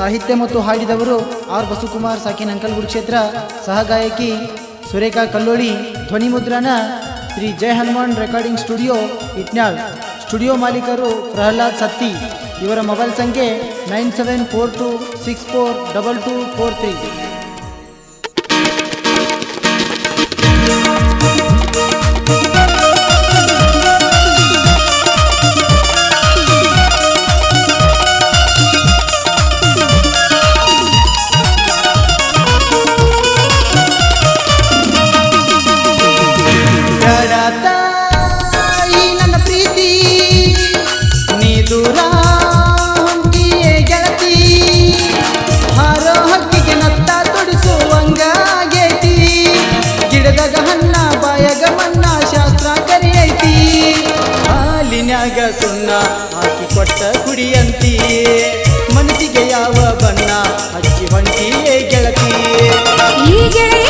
ಸಾಹಿತ್ಯ ಮತ್ತು ಹಾಡಿದವರು ಆರ್ ಬಸುಕುಮಾರ್ ಸಾಕಿನ್ ಅಂಕಲ್ಗುಡ್ ಕ್ಷೇತ್ರ, ಸಹಗಾಯಕಿ ಸುರೇಖಾ ಕಲ್ಲೋಳಿ, ಧ್ವನಿ ಮುದ್ರಣ Shri Jaya Hanuman recording studio, Itnal. Studio ಮಾಲೀಕರು ಪ್ರಹ್ಲಾದ್ ಸತ್ತಿ. ಇವರ ಮೊಬೈಲ್ ಸಂಖ್ಯೆ nine seven four two six four double two four three. ಈ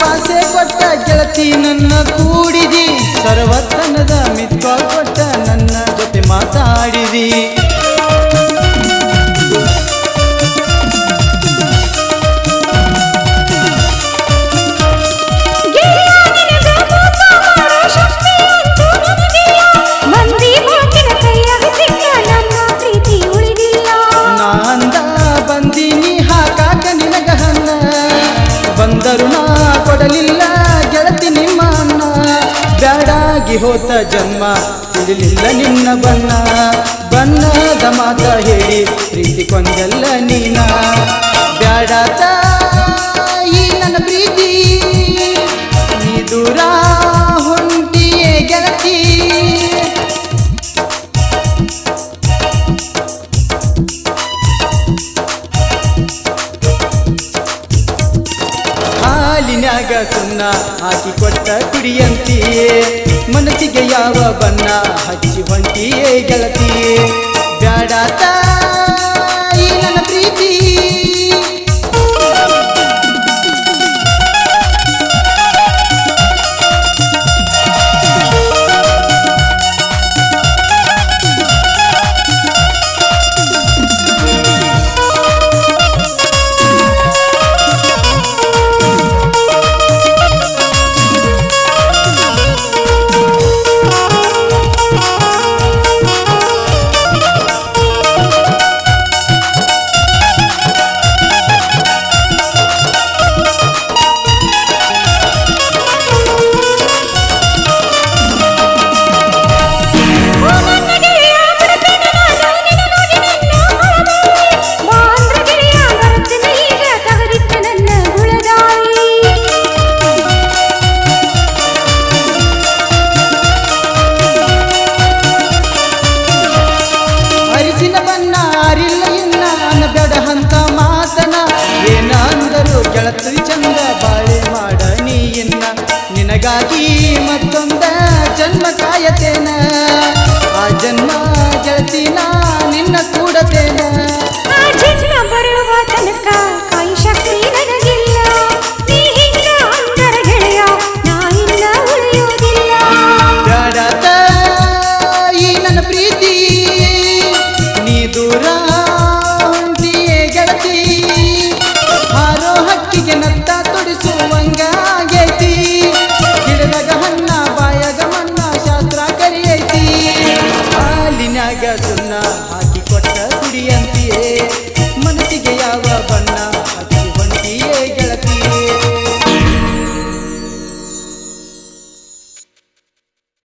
ಬಾಸೆ ಕೊಟ್ಟ ಗೆಳತಿ ನನ್ನ ಕೂಡಿದಿ. ಸರ್ವತನದ ಮಿತ್ಕಾಲ್ ಕೊಟ್ಟ ನನ್ನ ಜೊತೆ ಮಾತಾಡಿದಿ. ಹೋತ ಜನ್ಮ, ತಿಳಿಲಿಲ್ಲ ನಿನ್ನ ಬಣ್ಣ. ಬಣ್ಣದ ಮಾತ ಹೇಳಿ, ಪ್ರೀತಿ ಕೊಂದಲ್ಲ ನೀನ. ಬ್ಯಾಡ ತಾಯಿ, ನನ್ನ ಪ್ರೀತಿ. ನೀ ದೂರ ಹೊಂಟಿಯೇ ಗೆಳತಿ. ಹಾಲಿನಾಗ ಸುಣ್ಣ ಹಾಕಿ ಕೊಟ್ಟ ಕುಡಿಯಂತಿಯೇ. ಮನಸ್ಸಿಗೆ ಯಾವ ಬಣ್ಣ ಹಚ್ಚಿ ಹೊಂಟಿಯೇ ಗೆಳತಿಯೇ? ಬ್ಯಾಡ ತಾಯಿ ನನ್ನ